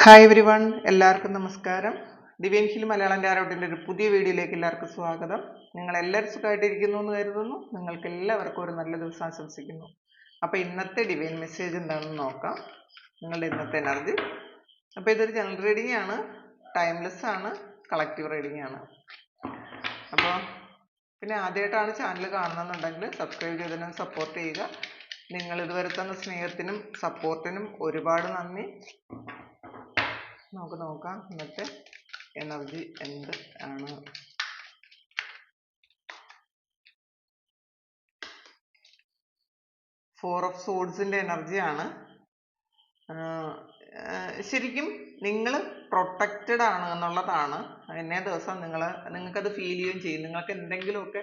Hi every one എല്ലാവർക്കും നമസ്കാരം. Divine hill Malayalam ടാരോട്ടിന്റെ ഒരു പുതിയ വീഡിയോയിലേക്ക് എല്ലാവർക്കും സ്വാഗതം. നിങ്ങൾ എല്ലാവരും സുഖമായിട്ടിരിക്കുന്നു എന്ന് കരുതുന്നു. നിങ്ങൾക്ക് എല്ലാവർക്കും ഒരു നല്ല ദിവസം ആശംസിക്കുന്നു. അപ്പോൾ ഇന്നത്തെ ഡിവൈൻ മെസ്സേജ് എന്താണെന്ന് നോക്കാം. നിങ്ങളുടെ ഇന്നത്തെ എനർജി അപ്പോൾ ഇതൊരു ജനറൽ റീഡിംഗ് ആണ്. ടൈംലെസ് ആണ്. കളക്റ്റീവ് റീഡിംഗ് ആണ്. അപ്പോൾ പിന്നെ ആദ്യമായിട്ടാണ് ചാനൽ കാണുന്നതെന്നുണ്ടെങ്കിൽ സബ്സ്ക്രൈബ് ചെയ്തതിനും സപ്പോർട്ട് ചെയ്യുക. നിങ്ങൾ ഇതുവരെ തന്ന സ്നേഹത്തിനും സപ്പോർട്ടിനും ഒരുപാട് നന്ദി. നമുക്ക് നോക്കാം. ഇന്നത്തെ എനർജി എന്ത് ആണ്? ഫോർ ഓഫ് സോഡ്സിന്റെ എനർജിയാണ് ശരിക്കും നിങ്ങൾ പ്രൊട്ടക്റ്റഡ് ആണ് എന്നുള്ളതാണ്. എന്നേ ദിവസം നിങ്ങൾ നിങ്ങൾക്കത് ഫീൽ ചെയ്യുകയും ചെയ്യും. നിങ്ങൾക്ക് എന്തെങ്കിലുമൊക്കെ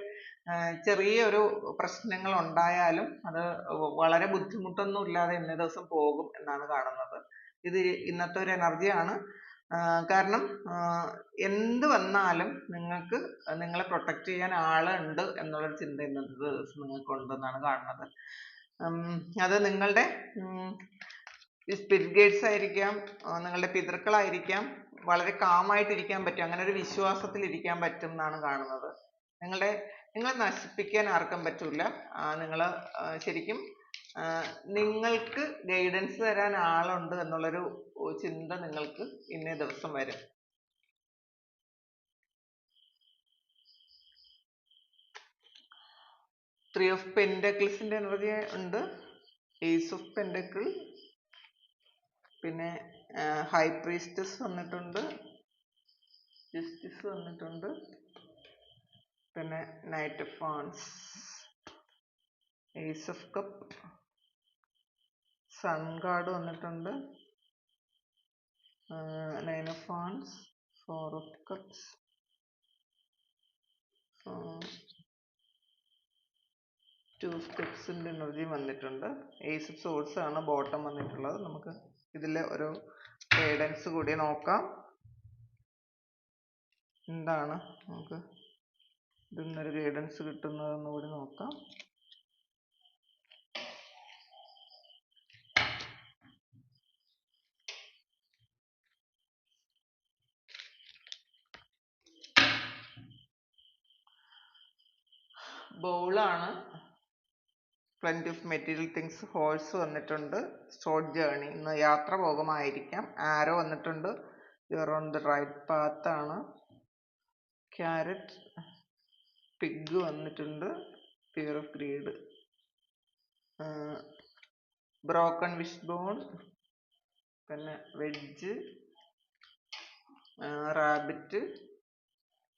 ചെറിയ ഒരു പ്രശ്നങ്ങൾ ഉണ്ടായാലും അത് വളരെ ബുദ്ധിമുട്ടൊന്നും ഇല്ലാതെ ദിവസം പോകും എന്നാണ് കാണുന്നത്. ഇത് ഇന്നത്തെ ഒരു എനർജിയാണ് കാരണം എന്ത് വന്നാലും നിങ്ങൾക്ക് നിങ്ങളെ പ്രൊട്ടക്റ്റ് ചെയ്യാൻ ആളുണ്ട് എന്നുള്ളൊരു ചിന്ത ഇന്നത്തെ ദിവസം നിങ്ങൾക്ക് ഉണ്ടെന്നാണ് കാണുന്നത്. അത് നിങ്ങളുടെ സ്പിരിറ്റ് ഗൈഡ്സ് ആയിരിക്കാം നിങ്ങളുടെ പിതൃക്കളായിരിക്കാം വളരെ കാമായിട്ടിരിക്കാൻ പറ്റും അങ്ങനെ ഒരു വിശ്വാസത്തിൽ ഇരിക്കാൻ പറ്റും എന്നാണ് കാണുന്നത്. നിങ്ങളുടെ നിങ്ങളെ നശിപ്പിക്കാൻ ആർക്കും പറ്റൂല. നിങ്ങൾ ശരിക്കും നിങ്ങൾക്ക് ഗൈഡൻസ് തരാൻ ആളുണ്ട് എന്നുള്ളൊരു ചിന്ത നിങ്ങൾക്ക് ഇന്നേ ദിവസം വരും. ത്രീ ഓഫ് പെൻഡക്കിൾസിന്റെ എനർജി ഉണ്ട്. ഏസ് ഓഫ് പെൻഡക്കിൾ പിന്നെ ഹൈ പ്രീസ്റ്റസ് വന്നിട്ടുണ്ട്. ജസ്റ്റിസ് വന്നിട്ടുണ്ട്. പിന്നെ knight of wands ace of cup sun card വന്നിട്ടുണ്ട്. Nine of wands four of cups two സ്റ്റെപ്സിന്റെ energy വന്നിട്ടുണ്ട്. ഏസ് സോഴ്സ് ആണ് ബോട്ടം വന്നിട്ടുള്ളത്. നമുക്ക് ഇതിൽ ഒരു ഗൈഡൻസ് കൂടി നോക്കാം. എന്താണ് നമുക്ക് ഇതിൽ നിന്നൊരു ഗൈഡൻസ് കിട്ടുന്നതെന്ന് കൂടി നോക്കാം. Plenty of material things horse വന്നിട്ടുണ്ട്. ഷോർട്ട് ജേർണി ഇന്ന് യാത്ര പോകുമായിരിക്കാം. ആരോ വന്നിട്ടുണ്ട്. Your on the right path ആണ്. ക്യാരറ്റ് പിഗ് വന്നിട്ടുണ്ട്. Fear of greed broken wish bone പിന്നെ വെഡ്ജ് റാബിറ്റ്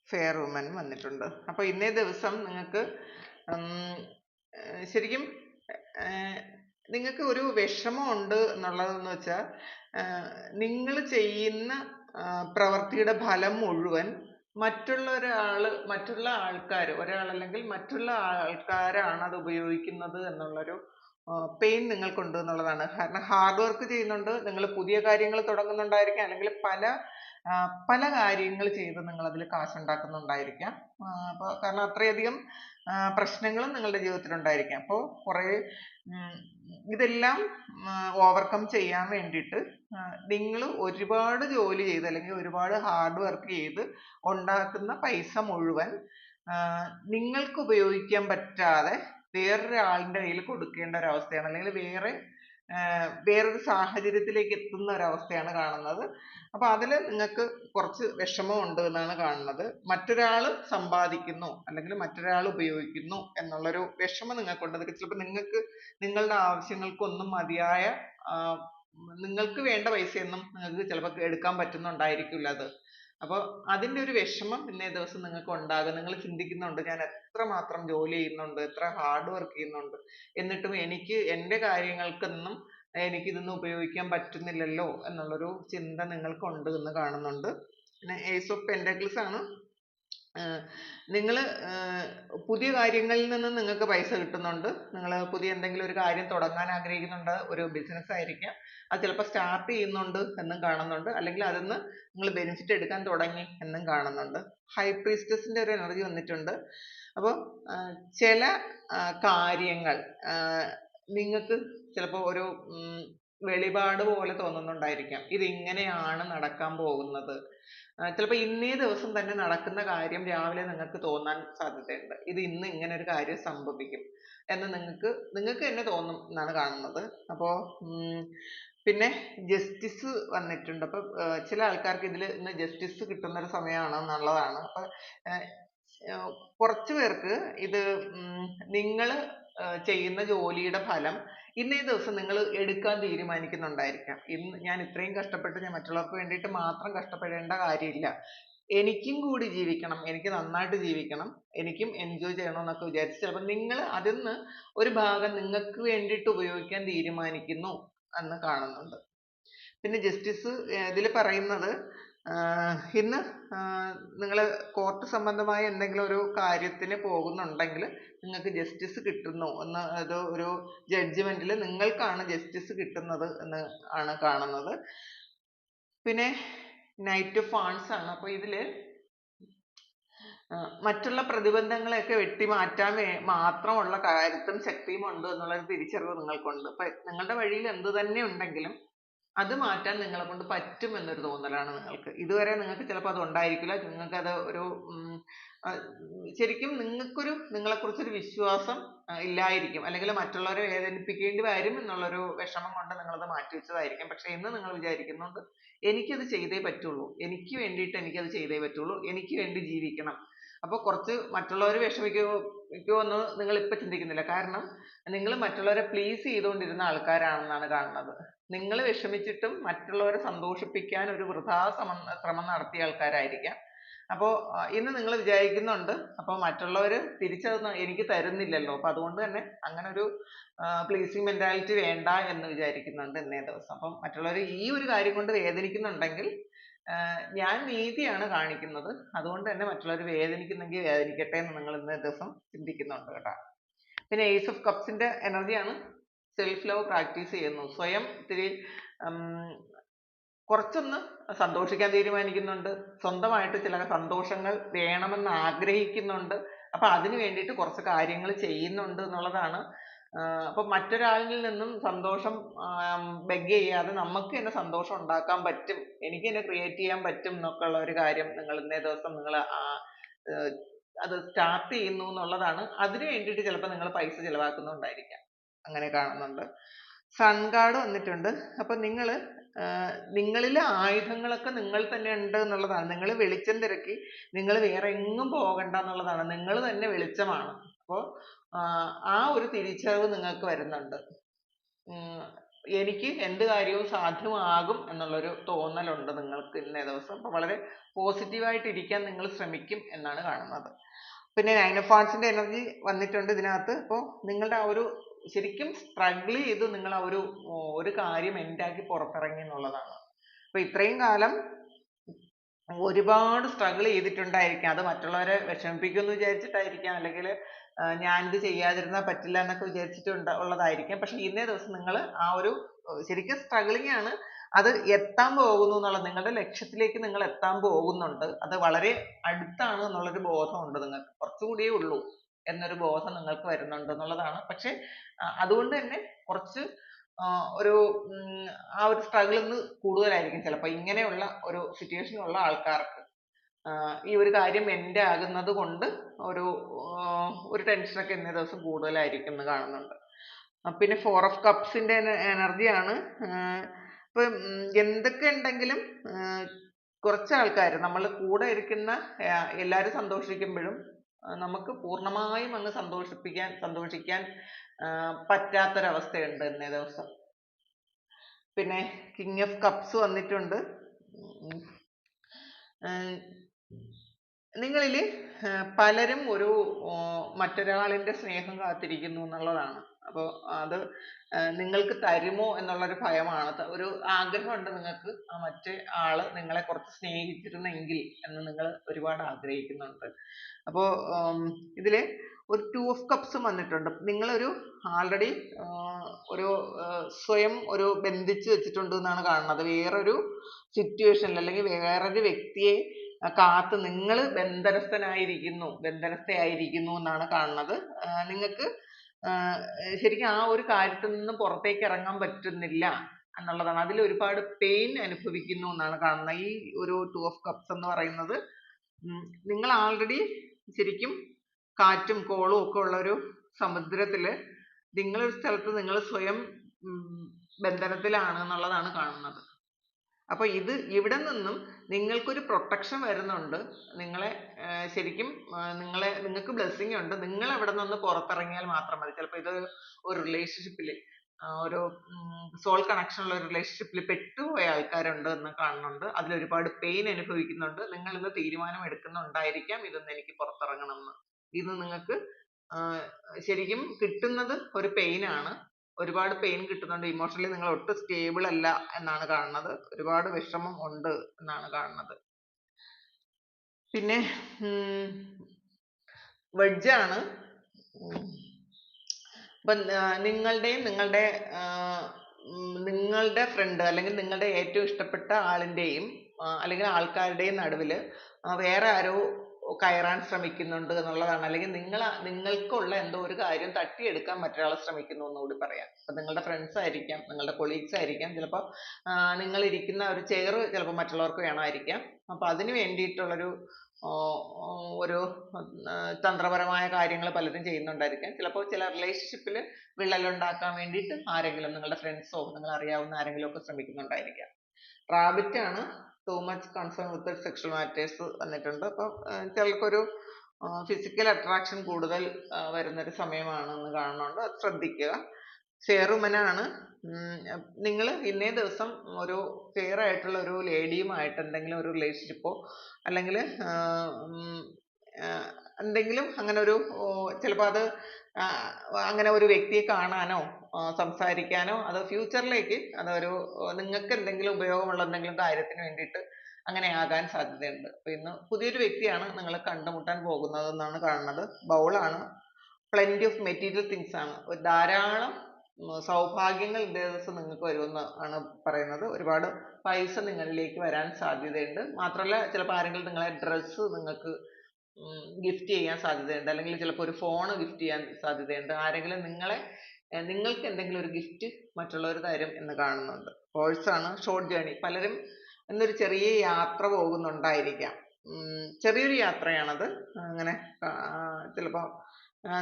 ഫെയർ വുമൻ വന്നിട്ടുണ്ട്. അപ്പോൾ ഇന്നേ ദിവസം നിങ്ങൾക്ക് ശരിക്കും നിങ്ങൾക്ക് ഒരു വിഷമമുണ്ട് എന്നുള്ളതെന്ന് വെച്ചാൽ നിങ്ങൾ ചെയ്യുന്ന പ്രവൃത്തിയുടെ ഫലം മുഴുവൻ മറ്റുള്ള ഒരാൾ മറ്റുള്ള ആൾക്കാർ ഒരാളല്ലെങ്കിൽ മറ്റുള്ള ആൾക്കാരാണ് അത് ഉപയോഗിക്കുന്നത് എന്നുള്ളൊരു പെയിൻ നിങ്ങൾക്കുണ്ട് എന്നുള്ളതാണ്. കാരണം ഹാർഡ് വർക്ക് ചെയ്യുന്നുണ്ട് നിങ്ങൾ പുതിയ കാര്യങ്ങൾ തുടങ്ങുന്നുണ്ടായിരിക്കാം അല്ലെങ്കിൽ പല പല കാര്യങ്ങൾ ചെയ്ത് നിങ്ങൾ അതിൽ കാശുണ്ടാക്കുന്നുണ്ടായിരിക്കാം അപ്പോൾ കാരണം അത്രയധികം പ്രശ്നങ്ങളും നിങ്ങളുടെ ജീവിതത്തിൽ ഉണ്ടായിരിക്കാം അപ്പോൾ കുറേ ഇതെല്ലാം ഓവർകം ചെയ്യാൻ വേണ്ടിയിട്ട് നിങ്ങൾ ഒരുപാട് ജോലി ചെയ്ത് അല്ലെങ്കിൽ ഒരുപാട് ഹാർഡ് വർക്ക് ചെയ്ത് ഉണ്ടാക്കുന്ന പൈസ മുഴുവൻ നിങ്ങൾക്ക് ഉപയോഗിക്കാൻ പറ്റാതെ വേറൊരാളുടെ കയ്യിൽ കൊടുക്കേണ്ട ഒരവസ്ഥയാണ്. അല്ലെങ്കിൽ വേറെ വേറൊരു സാഹചര്യത്തിലേക്ക് എത്തുന്ന ഒരവസ്ഥയാണ് കാണുന്നത്. അപ്പോൾ അതിൽ നിങ്ങൾക്ക് കുറച്ച് വിഷമം ഉണ്ട് എന്നാണ് കാണുന്നത്. മറ്റൊരാൾ സമ്പാദിക്കുന്നു അല്ലെങ്കിൽ മറ്റൊരാൾ ഉപയോഗിക്കുന്നു എന്നുള്ളൊരു വിഷമം നിങ്ങൾക്കുണ്ട്. അതൊക്കെ ചിലപ്പോൾ നിങ്ങൾക്ക് നിങ്ങളുടെ ആവശ്യങ്ങൾക്കൊന്നും മതിയായ നിങ്ങൾക്ക് വേണ്ട പൈസയൊന്നും നിങ്ങൾക്ക് ചിലപ്പോൾ എടുക്കാൻ പറ്റുന്നുണ്ടായിരിക്കില്ല അത്. അപ്പോൾ അതിന്റെ ഒരു വിഷമം ഇന്നേ ദിവസം നിങ്ങൾക്ക് ഉണ്ടാകും. നിങ്ങൾ ചിന്തിക്കുന്നുണ്ട് ഞാൻ എത്രമാത്രം ജോലി ചെയ്യുന്നുണ്ട് എത്ര ഹാർഡ് വർക്ക് ചെയ്യുന്നുണ്ട്. എന്നിട്ടും എനിക്ക് എന്റെ കാര്യങ്ങൾക്കൊന്നും എനിക്ക് ഇതൊന്നും ഉപയോഗിക്കാൻ പറ്റുന്നില്ലല്ലോ എന്നുള്ളൊരു ചിന്ത നിങ്ങൾക്കുണ്ട് എന്ന് കാണുന്നുണ്ട്. പിന്നെ ഏസ് ഓഫ് പെൻഡക്കിൾസ് ആണ്. നിങ്ങൾ പുതിയ കാര്യങ്ങളിൽ നിന്ന് നിങ്ങൾക്ക് പൈസ കിട്ടുന്നുണ്ട്. നിങ്ങൾ പുതിയ എന്തെങ്കിലും ഒരു കാര്യം തുടങ്ങാൻ ആഗ്രഹിക്കുന്നുണ്ട് ഒരു ബിസിനസ് ആയിരിക്കാം. അത് ചിലപ്പോൾ സ്റ്റാർട്ട് ചെയ്യുന്നുണ്ട് എന്നും കാണുന്നുണ്ട്. അല്ലെങ്കിൽ അതിൽ നിന്ന് നിങ്ങൾ ബെനിഫിറ്റ് എടുക്കാൻ തുടങ്ങി എന്നും കാണുന്നുണ്ട്. ഹൈ പ്രീസ്റ്റസിന്റെ ഒരു എനർജി വന്നിട്ടുണ്ട്. അപ്പോൾ ചില കാര്യങ്ങൾ നിങ്ങൾക്ക് ചിലപ്പോൾ ഒരു വെളിപാട് പോലെ തോന്നുന്നുണ്ടായിരിക്കാം. ഇത് ഇങ്ങനെയാണ് നടക്കാൻ പോകുന്നത്. ആ, ചിലപ്പോ ഇന്നേ ദിവസം തന്നെ നടക്കുന്ന കാര്യം രാവിലെ നിങ്ങൾക്ക് തോന്നാൻ സാധ്യതയുണ്ട്. ഇത് ഇന്ന് ഇങ്ങനെ ഒരു കാര്യം സംഭവിക്കും എന്ന് നിങ്ങൾക്ക് നിങ്ങൾക്ക് തന്നെ തോന്നും എന്നാണ് കാണുന്നത്. അപ്പോൾ പിന്നെ ജസ്റ്റിസ് വന്നിട്ടുണ്ട്. അപ്പൊ ഏർ ചില ആൾക്കാർക്ക് ഇതിൽ ഇന്ന് ജസ്റ്റിസ് കിട്ടുന്ന ഒരു സമയമാണ് എന്നുള്ളതാണ്. അപ്പൊ ഏർ ഏർ കുറച്ച് പേർക്ക് ഇത് നിങ്ങൾ ചെയ്യുന്ന ജോലിയുടെ ഫലം ഇന്നേ ദിവസം നിങ്ങൾ എടുക്കാൻ തീരുമാനിക്കുന്നുണ്ടായിരിക്കാം. ഇന്ന് ഞാൻ ഇത്രയും കഷ്ടപ്പെട്ട് ഞാൻ മറ്റുള്ളവർക്ക് വേണ്ടിയിട്ട് മാത്രം കഷ്ടപ്പെടേണ്ട കാര്യമില്ല. എനിക്കും കൂടി ജീവിക്കണം. എനിക്ക് നന്നായിട്ട് ജീവിക്കണം. എനിക്കും എൻജോയ് ചെയ്യണം എന്നൊക്കെ വിചാരിച്ച് ചിലപ്പോൾ നിങ്ങൾ അതിന്ന് ഒരു ഭാഗം നിങ്ങൾക്ക് വേണ്ടിയിട്ട് ഉപയോഗിക്കാൻ തീരുമാനിക്കുന്നു എന്ന് കാണുന്നുണ്ട്. പിന്നെ ജസ്റ്റിസ് ഇതിൽ പറയുന്നത് ഇന്ന് നിങ്ങൾ കോർട്ട് സംബന്ധമായ എന്തെങ്കിലും ഒരു കാര്യത്തിന് പോകുന്നുണ്ടെങ്കിൽ നിങ്ങൾക്ക് ജസ്റ്റിസ് കിട്ടുന്നു എന്ന് അത് ഒരു ജഡ്ജ്മെന്റിൽ നിങ്ങൾക്കാണ് ജസ്റ്റിസ് കിട്ടുന്നത് എന്ന് ആണ് കാണുന്നത്. പിന്നെ നൈറ്റ് ഓഫ് വാൺസ് ആണ്. അപ്പൊ ഇതിൽ മറ്റുള്ള പ്രതിബന്ധങ്ങളെയൊക്കെ വെട്ടിമാറ്റാൻ മാത്രമുള്ള കരുത്തും ശക്തിയും ഉണ്ട് എന്നുള്ളൊരു തിരിച്ചറിവ് നിങ്ങൾക്കുണ്ട്. അപ്പൊ നിങ്ങളുടെ വഴിയിൽ എന്ത് തന്നെ ഉണ്ടെങ്കിലും അത് മാറ്റാൻ നിങ്ങളെ കൊണ്ട് പറ്റും എന്നൊരു തോന്നലാണ് നിങ്ങൾക്ക്. ഇതുവരെ നിങ്ങൾക്ക് ചിലപ്പോൾ അത് ഉണ്ടായിരിക്കില്ല. നിങ്ങൾക്ക് അത് ഒരു ശരിക്കും നിങ്ങൾക്കൊരു നിങ്ങളെക്കുറിച്ചൊരു വിശ്വാസം ഇല്ലായിരിക്കും. അല്ലെങ്കിൽ മറ്റുള്ളവരെ വേദനിപ്പിക്കേണ്ടി വരും എന്നുള്ളൊരു വിഷമം കൊണ്ട് നിങ്ങളത് മാറ്റി വെച്ചതായിരിക്കും. പക്ഷെ ഇന്ന് നിങ്ങൾ വിചാരിക്കുന്നുണ്ട് എനിക്കത് ചെയ്തേ പറ്റുള്ളൂ. എനിക്ക് വേണ്ടിയിട്ട് എനിക്കത് ചെയ്തേ പറ്റുള്ളൂ. എനിക്ക് വേണ്ടി ജീവിക്കണം. അപ്പോൾ കുറച്ച് മറ്റുള്ളവർ വിഷമിക്കുമോ ക്കോ എന്ന് നിങ്ങൾ ഇപ്പൊ ചിന്തിക്കുന്നില്ല. കാരണം നിങ്ങൾ മറ്റുള്ളവരെ please ചെയ്തുകൊണ്ടിരുന്ന ആൾക്കാരാണെന്നാണ് കാണുന്നത്. നിങ്ങൾ വിഷമിച്ചിട്ടും മറ്റുള്ളവരെ സന്തോഷിപ്പിക്കാൻ ഒരു വൃഥാ ശ്രമം ശ്രമം നടത്തിയ ആൾക്കാരായിരിക്കാം. അപ്പോൾ ഇന്ന് നിങ്ങൾ വിചാരിക്കുന്നുണ്ട് അപ്പോൾ മറ്റുള്ളവർ തിരിച്ചത് എനിക്ക് തരുന്നില്ലല്ലോ. അപ്പോൾ അതുകൊണ്ട് തന്നെ അങ്ങനെ ഒരു പ്ലീസിങ് മെന്റാലിറ്റി വേണ്ട എന്ന് വിചാരിക്കുന്നുണ്ട് ഇന്നേ ദിവസം. അപ്പം മറ്റുള്ളവർ ഈ ഒരു കാര്യം കൊണ്ട് വേദനിക്കുന്നുണ്ടെങ്കിൽ ഞാൻ നീതിയാണ് കാണിക്കുന്നത്. അതുകൊണ്ട് തന്നെ മറ്റുള്ളവർ വേദനിക്കുന്നെങ്കിൽ വേദനിക്കട്ടെ എന്ന് നിങ്ങൾ ഇന്നേ ദിവസം ചിന്തിക്കുന്നുണ്ട് കേട്ടോ. പിന്നെ ഏസ് ഓഫ് കപ്സിന്റെ എനർജിയാണ് സെൽഫ് ലവ് പ്രാക്ടീസ് ചെയ്യുന്നു. സ്വയം ഇത്തിരി കുറച്ചൊന്ന് സന്തോഷിക്കാൻ തീരുമാനിക്കുന്നുണ്ട്. സ്വന്തമായിട്ട് ചില സന്തോഷങ്ങൾ വേണമെന്ന് ആഗ്രഹിക്കുന്നുണ്ട്. അപ്പൊ അതിന് വേണ്ടിയിട്ട് കുറച്ച് കാര്യങ്ങൾ ചെയ്യുന്നുണ്ട് എന്നുള്ളതാണ്. അപ്പൊ മറ്റൊരാളിൽ നിന്നും സന്തോഷം ബെഗ് ചെയ്യാതെ നമുക്ക് തന്നെ സന്തോഷം ഉണ്ടാക്കാൻ പറ്റും. എനിക്ക് തന്നെ ക്രിയേറ്റ് ചെയ്യാൻ പറ്റും എന്നൊക്കെ ഉള്ള ഒരു കാര്യം നിങ്ങൾ ഇന്നേ ദിവസം നിങ്ങൾ അത് സ്റ്റാർട്ട് ചെയ്യുന്നു എന്നുള്ളതാണ്. അതിന് വേണ്ടിയിട്ട് ചിലപ്പോൾ നിങ്ങൾ പൈസ ചിലവാക്കുന്നുണ്ടായിരിക്കാം. അങ്ങനെ കാണുന്നുണ്ട്. സൺ കാർഡ് വന്നിട്ടുണ്ട്. അപ്പൊ നിങ്ങൾ നിങ്ങളിലെ ആയുധങ്ങളൊക്കെ നിങ്ങൾ തന്നെ ഉണ്ട് എന്നുള്ളതാണ്. നിങ്ങൾ വെളിച്ചം തിരക്കി നിങ്ങൾ വേറെ എങ്ങും പോകണ്ട എന്നുള്ളതാണ്. നിങ്ങൾ തന്നെ വെളിച്ചമാണ്. അപ്പോൾ ആ ഒരു തിരിച്ചറിവ് നിങ്ങൾക്ക് വരുന്നുണ്ട്. എനിക്ക് എന്ത് കാര്യവും സാധ്യമാകും എന്നുള്ളൊരു തോന്നലുണ്ട് നിങ്ങൾക്ക് ഇന്നേ ദിവസം. അപ്പൊ വളരെ പോസിറ്റീവായിട്ട് ഇരിക്കാൻ നിങ്ങൾ ശ്രമിക്കും എന്നാണ് കാണുന്നത്. പിന്നെ നൈൻ ഓഫ് ആർട്സിന്റെ എനർജി വന്നിട്ടുണ്ട് ഇതിനകത്ത്. അപ്പോൾ നിങ്ങളുടെ ആ ഒരു ശരിക്കും സ്ട്രഗിൾ ചെയ്ത് നിങ്ങൾ ആ ഒരു ഒരു കാര്യം എൻഡാക്കി പുറത്തിറങ്ങി എന്നുള്ളതാണ്. അപ്പൊ ഇത്രയും കാലം ഒരുപാട് സ്ട്രഗിൾ ചെയ്തിട്ടുണ്ടായിരിക്കാം. അത് മറ്റുള്ളവരെ വിഷമിപ്പിക്കുമെന്ന് വിചാരിച്ചിട്ടായിരിക്കാം. അല്ലെങ്കിൽ ഞാനിത് ചെയ്യാതിരുന്നാൽ പറ്റില്ല എന്നൊക്കെ വിചാരിച്ചിട്ട് ഉണ്ട- ഉള്ളതായിരിക്കാം. പക്ഷെ ഇന്നേ ദിവസം നിങ്ങൾ ആ ഒരു ശരിക്കും സ്ട്രഗിളിംഗ് ആണ്. അത് എത്താൻ പോകുന്നു എന്നുള്ള നിങ്ങളുടെ ലക്ഷ്യത്തിലേക്ക് നിങ്ങൾ എത്താൻ പോകുന്നുണ്ട്. അത് വളരെ അടുത്താണ് എന്നുള്ളൊരു ബോധമുണ്ട് നിങ്ങൾക്ക്. കുറച്ചുകൂടിയേ ഉള്ളൂ. എന്നൊരു ബോധം നിങ്ങൾക്ക് വരുന്നുണ്ട് എന്നുള്ളതാണ് പക്ഷെ അതുകൊണ്ട് തന്നെ കുറച്ച് ഒരു ആ ഒരു സ്ട്രഗിൾ ഇന്ന് കൂടുതലായിരിക്കും ചിലപ്പോൾ ഇങ്ങനെയുള്ള ഒരു സിറ്റുവേഷൻ ഉള്ള ആൾക്കാർക്ക്. ഈ ഒരു കാര്യം എന്റെ ആകുന്നത് കൊണ്ട് ഒരു ഒരു ടെൻഷനൊക്കെ ഇന്നേ ദിവസം കൂടുതലായിരിക്കും എന്ന് കാണുന്നുണ്ട്. പിന്നെ ഫോർ ഓഫ് കപ്സിന്റെ എനർജിയാണ് ഇപ്പം എന്തൊക്കെ ഉണ്ടെങ്കിലും കുറച്ച് ആൾക്കാർ നമ്മൾ കൂടെ ഇരിക്കുന്ന എല്ലാവരും സന്തോഷിക്കുമ്പോഴും നമുക്ക് പൂർണമായും അങ്ങ് സന്തോഷിപ്പിക്കാൻ സന്തോഷിക്കാൻ പറ്റാത്തൊരവസ്ഥയുണ്ട് ഇന്നേ ദിവസം. പിന്നെ കിങ് ഓഫ് കപ്സ് വന്നിട്ടുണ്ട്. നിങ്ങളിൽ പലരും ഒരു മറ്റൊരാളിന്റെ സ്നേഹം കാത്തിരിക്കുന്നു എന്നുള്ളതാണ്. അപ്പൊ അത് നിങ്ങൾക്ക് തരുമോ എന്നുള്ളൊരു ഭയമാണ്. ഒരു ആഗ്രഹമുണ്ട് നിങ്ങൾക്ക് ആ മറ്റേ ആൾ നിങ്ങളെ കുറച്ച് സ്നേഹിച്ചിരുന്നെങ്കിൽ എന്ന് നിങ്ങൾ ഒരുപാട് ആഗ്രഹിക്കുന്നുണ്ട്. അപ്പോ ഉം, ഇതിൽ ഒരു ടു ഓഫ് കപ്സും വന്നിട്ടുണ്ട്. നിങ്ങളൊരു ആൾറെഡി ഒരു സ്വയം ഒരു ബന്ധിച്ച് വെച്ചിട്ടുണ്ട് എന്നാണ് കാണുന്നത്. വേറൊരു സിറ്റുവേഷനിൽ അല്ലെങ്കിൽ വേറൊരു വ്യക്തിയെ കാത്ത് നിങ്ങൾ ബന്ധനസ്ഥനായിരിക്കുന്നു ബന്ധനസ്ഥയായിരിക്കുന്നു എന്നാണ് കാണുന്നത്. നിങ്ങൾക്ക് ശരിക്കും ആ ഒരു കാര്യത്തിൽ നിന്ന് പുറത്തേക്ക് ഇറങ്ങാൻ പറ്റുന്നില്ല എന്നുള്ളതാണ്. അതിൽ ഒരുപാട് പെയിൻ അനുഭവിക്കുന്നു എന്നാണ് കാണുന്നത്. ഈ ഒരു ടു ഓഫ് കപ്സ് എന്ന് പറയുന്നത് നിങ്ങൾ ആൾറെഡി ശരിക്കും കാറ്റും കോളും ഒക്കെ ഉള്ള ഒരു സമുദ്രത്തിൽ നിങ്ങളൊരു സ്ഥലത്ത് നിങ്ങൾ സ്വയം ബന്ധനത്തിലാണ് എന്നുള്ളതാണ് കാണുന്നത്. അപ്പൊ ഇത് ഇവിടെ നിന്നും നിങ്ങൾക്കൊരു പ്രൊട്ടക്ഷൻ വരുന്നുണ്ട്. നിങ്ങളെ ശരിക്കും നിങ്ങളെ നിങ്ങൾക്ക് ബ്ലെസ്സിങ് ഉണ്ട്. നിങ്ങൾ അവിടെ നിന്ന് പുറത്തിറങ്ങിയാൽ മാത്രം മതി. ചിലപ്പോൾ ഇത് ഒരു റിലേഷൻഷിപ്പിൽ ഒരു സോൾ കണക്ഷൻ ഉള്ള ഒരു relationship ൽ പെട്ടുപോയ ആൾക്കാരുണ്ട് എന്ന് കാണുന്നുണ്ട്. അതിൽ ഒരുപാട് പെയിൻ അനുഭവിക്കുന്നുണ്ട്. നിങ്ങൾ ഇന്ന് തീരുമാനം എടുക്കുന്നുണ്ടായിരിക്കാം ഇതൊന്ന് എനിക്ക് പുറത്തിറങ്ങണം എന്ന്. ഇത് നിങ്ങൾക്ക് ശരിക്കും കിട്ടുന്നത് ഒരു പെയിൻ ആണ്. ഒരുപാട് പെയിൻ കിട്ടുന്നുണ്ട്. ഇമോഷണലി നിങ്ങൾ ഒട്ടും സ്റ്റേബിൾ അല്ല എന്നാണ് കാണുന്നത്. ഒരുപാട് വിഷമം ഉണ്ട് എന്നാണ് കാണുന്നത്. പിന്നെ വെഡ്ജ് ആണ്. ഉം. ഇപ്പം ആഹ് നിങ്ങളുടെയും നിങ്ങളുടെ നിങ്ങളുടെ ഫ്രണ്ട് അല്ലെങ്കിൽ നിങ്ങളുടെ ഏറ്റവും ഇഷ്ടപ്പെട്ട ആളിന്റെയും ആഹ് അല്ലെങ്കിൽ ആൾക്കാരുടെയും നടുവിൽ ആഹ് വേറെ ആരോ കയറാൻ ശ്രമിക്കുന്നുണ്ട് എന്നുള്ളതാണ്. അല്ലെങ്കിൽ നിങ്ങൾ നിങ്ങൾക്കുള്ള എന്തോ ഒരു കാര്യം തട്ടിയെടുക്കാൻ മറ്റൊരാളെ ശ്രമിക്കുന്നു എന്നുകൂടി പറയാം. അപ്പൊ നിങ്ങളുടെ ഫ്രണ്ട്സ് ആയിരിക്കാം നിങ്ങളുടെ കൊളീഗ്സ് ആയിരിക്കാം. ചിലപ്പോൾ നിങ്ങൾ ഇരിക്കുന്ന ഒരു ചെയർ ചിലപ്പോൾ മറ്റുള്ളവർക്ക് വേണമായിരിക്കാം. അപ്പൊ അതിന് വേണ്ടിയിട്ടുള്ളൊരു ഒരു തന്ത്രപരമായ കാര്യങ്ങൾ പലരും ചെയ്യുന്നുണ്ടായിരിക്കാം. ചിലപ്പോൾ ചില റിലേഷൻഷിപ്പിൽ വിള്ളലുണ്ടാക്കാൻ വേണ്ടിയിട്ട് ആരെങ്കിലും നിങ്ങളുടെ ഫ്രണ്ട്സോ നിങ്ങൾ അറിയാവുന്ന ആരെങ്കിലും ഒക്കെ ശ്രമിക്കുന്നുണ്ടായിരിക്കാം. റാബിറ്റ് ആണ് too much concern with sexual matters വന്നിട്ടുണ്ട്. അപ്പം ചിലർക്കൊരു ഫിസിക്കൽ അട്രാക്ഷൻ കൂടുതൽ വരുന്നൊരു സമയമാണ് എന്ന് കാണുന്നുണ്ട്. അത് ശ്രദ്ധിക്കുക. ഫെയറുമനാണ് നിങ്ങൾ ഇന്നേ ദിവസം ഒരു ഫെയർ ആയിട്ടുള്ള ഒരു ലേഡിയുമായിട്ട് എന്തെങ്കിലും ഒരു റിലേഷൻഷിപ്പോ അല്ലെങ്കിൽ എന്തെങ്കിലും അങ്ങനെ ഒരു ചിലപ്പോൾ അത് അങ്ങനെ ഒരു വ്യക്തിയെ കാണാനോ സംസാരിക്കാനോ അത് ഫ്യൂച്ചറിലേക്ക് അതൊരു നിങ്ങൾക്ക് എന്തെങ്കിലും ഉപയോഗമുള്ള എന്തെങ്കിലും കാര്യത്തിന് വേണ്ടിയിട്ട് അങ്ങനെ ആകാൻ സാധ്യതയുണ്ട്. അപ്പൊ ഇന്ന് പുതിയൊരു വ്യക്തിയാണ് നിങ്ങൾ കണ്ടുമുട്ടാൻ പോകുന്നത് എന്നാണ് കാണുന്നത്. ബൗളാണ്. പ്ലെന്റി ഓഫ് മെറ്റീരിയൽ തിങ്സ് ആണ്. ഒരു ധാരാളം സൗഭാഗ്യങ്ങൾ ഇതേ ദിവസം നിങ്ങൾക്ക് വരുമെന്ന് ആണ് പറയുന്നത്. ഒരുപാട് പൈസ നിങ്ങളിലേക്ക് വരാൻ സാധ്യതയുണ്ട്. മാത്രമല്ല ചിലപ്പോൾ ആരെങ്കിലും നിങ്ങളെ ഡ്രസ്സ് നിങ്ങൾക്ക് ഗിഫ്റ്റ് ചെയ്യാൻ സാധ്യതയുണ്ട്. അല്ലെങ്കിൽ ചിലപ്പോൾ ഒരു ഫോൺ ഗിഫ്റ്റ് ചെയ്യാൻ സാധ്യതയുണ്ട്. ആരെങ്കിലും നിങ്ങളെ നിങ്ങൾക്ക് എന്തെങ്കിലും ഒരു ഗിഫ്റ്റ് മറ്റുള്ളവർ തരും എന്ന് കാണുന്നുണ്ട്. കോഴ്സാണ് ഷോർട്ട് ജേണി പലരും എന്നൊരു ചെറിയ യാത്ര പോകുന്നുണ്ടായിരിക്കാം. ചെറിയൊരു യാത്രയാണത്. അങ്ങനെ ചിലപ്പോൾ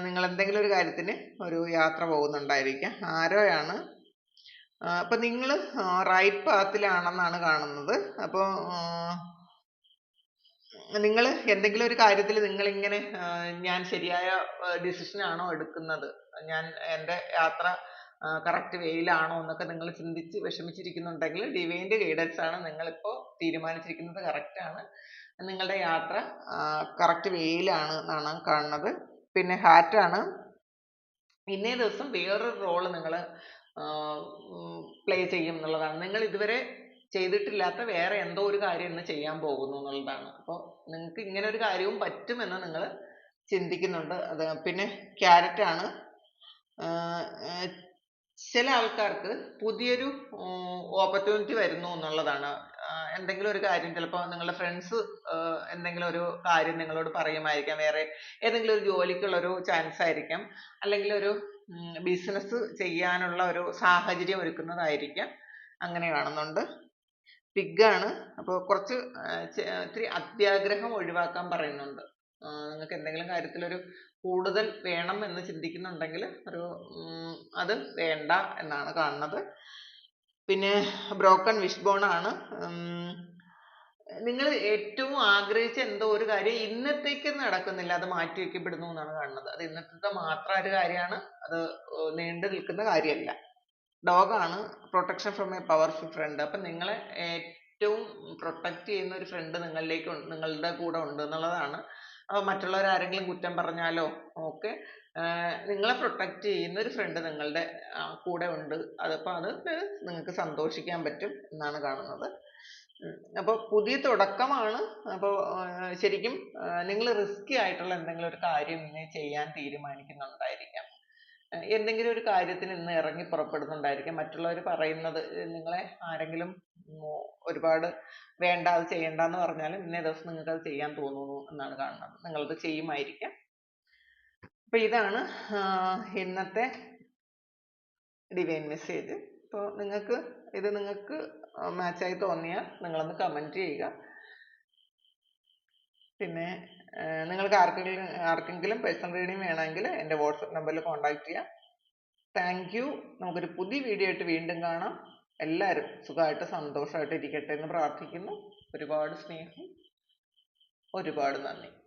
നിങ്ങൾ എന്തെങ്കിലും ഒരു കാര്യത്തിന് ഒരു യാത്ര പോകുന്നുണ്ടായിരിക്കാം. ആരോയാണ്? അപ്പൊ നിങ്ങൾ റൈറ്റ് പാത്തിലാണെന്നാണ് കാണുന്നത്. അപ്പോൾ നിങ്ങൾ എന്തെങ്കിലും ഒരു കാര്യത്തിൽ നിങ്ങൾ ഇങ്ങനെ ഞാൻ ശരിയായ ഡിസിഷൻ ആണോ എടുക്കുന്നത്? ഞാൻ എന്റെ യാത്ര കറക്റ്റ് വേയിലാണോ എന്നൊക്കെ നിങ്ങൾ ചിന്തിച്ച് വിഷമിച്ചിരിക്കുന്നുണ്ടെങ്കിൽ ഡിവൈന്റെ ആണ് നിങ്ങളിപ്പോൾ തീരുമാനിച്ചിരിക്കുന്നത് ആണ്. നിങ്ങളുടെ യാത്ര കറക്റ്റ് വേയിലാണ് എന്നാണ് കാണുന്നത്. പിന്നെ ആണ്. ഇന്നേ ദിവസം വേറൊരു റോൾ നിങ്ങൾ പ്ലേ ചെയ്യും എന്നുള്ളതാണ്. നിങ്ങൾ ഇതുവരെ ചെയ്തിട്ടില്ലാത്ത വേറെ എന്തോ ഒരു കാര്യം ഇന്ന് ചെയ്യാൻ പോകുന്നു എന്നുള്ളതാണ്. അപ്പോൾ നിങ്ങൾക്ക് ഇങ്ങനെ ഒരു കാര്യവും പറ്റുമെന്ന് നിങ്ങൾ ചിന്തിക്കുന്നുണ്ട്. അത് പിന്നെ carrot ആണ്. ചില ആൾക്കാർക്ക് പുതിയൊരു opportunity വരുന്നു എന്നുള്ളതാണ്. എന്തെങ്കിലും ഒരു കാര്യം ചിലപ്പോൾ നിങ്ങളുടെ ഫ്രണ്ട്സ് എന്തെങ്കിലും ഒരു കാര്യം നിങ്ങളോട് പറയുമായിരിക്കാം. വേറെ ഏതെങ്കിലും ഒരു ജോലിക്കുള്ള ഒരു ചാൻസ് ആയിരിക്കാം. അല്ലെങ്കിൽ ഒരു ബിസിനസ് ചെയ്യാനുള്ള ഒരു സാഹചര്യം ഒരുക്കുന്നതായിരിക്കാം. അങ്ങനെ കാണുന്നുണ്ട്. ആണ്. അപ്പോൾ കുറച്ച് ഇത്തിരി അത്യാഗ്രഹം ഒഴിവാക്കാൻ പറയുന്നുണ്ട്. നിങ്ങൾക്ക് എന്തെങ്കിലും കാര്യത്തിൽ ഒരു കൂടുതൽ വേണം എന്ന് ചിന്തിക്കുന്നുണ്ടെങ്കിൽ ഒരു അത് വേണ്ട എന്നാണ് കാണുന്നത്. പിന്നെ broken wishbone ആണ്. നിങ്ങൾ ഏറ്റവും ആഗ്രഹിച്ച എന്തോ ഒരു കാര്യം ഇന്നത്തേക്ക് നടക്കുന്നില്ല അത് മാറ്റി വെക്കപ്പെടുന്നു എന്നാണ് കാണുന്നത്. അത് ഇന്നത്തെ മാത്രം ഒരു കാര്യമാണ് അത് നീണ്ടു നിൽക്കുന്ന കാര്യമല്ല. ആണ് protection from a powerful friend അപ്പൊ നിങ്ങളെ ഏറ്റവും protect ചെയ്യുന്ന ഒരു ഫ്രണ്ട് നിങ്ങളിലേക്ക് നിങ്ങളുടെ കൂടെ ഉണ്ട് എന്നുള്ളതാണ് മറ്റുള്ളവർ ആരെങ്കിലും കുറ്റം പറഞ്ഞാലോ? ഒക്കെ നിങ്ങളെ പ്രൊട്ടക്റ്റ് ചെയ്യുന്ന ഒരു ഫ്രണ്ട് നിങ്ങളുടെ കൂടെ ഉണ്ട്. അതപ്പോ അത് നിങ്ങൾക്ക് സന്തോഷിക്കാൻ പറ്റും എന്നാണ് കാണുന്നത്. അപ്പോൾ പുതിയ തുടക്കമാണ്. അപ്പോൾ ശരിക്കും നിങ്ങൾ risky ആയിട്ടുള്ള എന്തെങ്കിലും ഒരു കാര്യം ഇനി ചെയ്യാൻ തീരുമാനിക്കുന്നുണ്ടായിരിക്കാം. എന്തെങ്കിലും ഒരു കാര്യത്തിന് ഇന്ന് ഇറങ്ങി പുറപ്പെടുന്നുണ്ടായിരിക്കാം. മറ്റുള്ളവർ പറയുന്നത് നിങ്ങളെ ആരെങ്കിലും ഒരുപാട് വേണ്ട അത് ചെയ്യണ്ട എന്ന് പറഞ്ഞാലും ഇന്നേ ദിവസം നിങ്ങൾക്ക് അത് ചെയ്യാൻ തോന്നുന്നു എന്നാണ് കാണുന്നത്. നിങ്ങളത് ചെയ്യുമായിരിക്കാം. അപ്പൊ ഇതാണ് ഇന്നത്തെ ഡിവൈൻ മെസ്സേജ്. അപ്പോൾ നിങ്ങൾക്ക് ഇത് നിങ്ങൾക്ക് മാച്ചായി തോന്നിയാൽ നിങ്ങളൊന്ന് കമന്റ് ചെയ്യുക. പിന്നെ നിങ്ങൾക്ക് ആർക്കെങ്കിലും ആർക്കെങ്കിലും പേഴ്സണൽ റീഡിങ് വേണമെങ്കിൽ എന്റെ വാട്സപ്പ് നമ്പറിൽ കോൺടാക്ട് ചെയ്യാം. താങ്ക് യു നമുക്കൊരു പുതിയ വീഡിയോ ആയിട്ട് വീണ്ടും കാണാം. എല്ലാവരും സുഖമായിട്ട് സന്തോഷമായിട്ട് ഇരിക്കട്ടെ എന്ന് പ്രാർത്ഥിക്കുന്നു. ഒരുപാട് സ്നേഹം. ഒരുപാട് നന്ദി.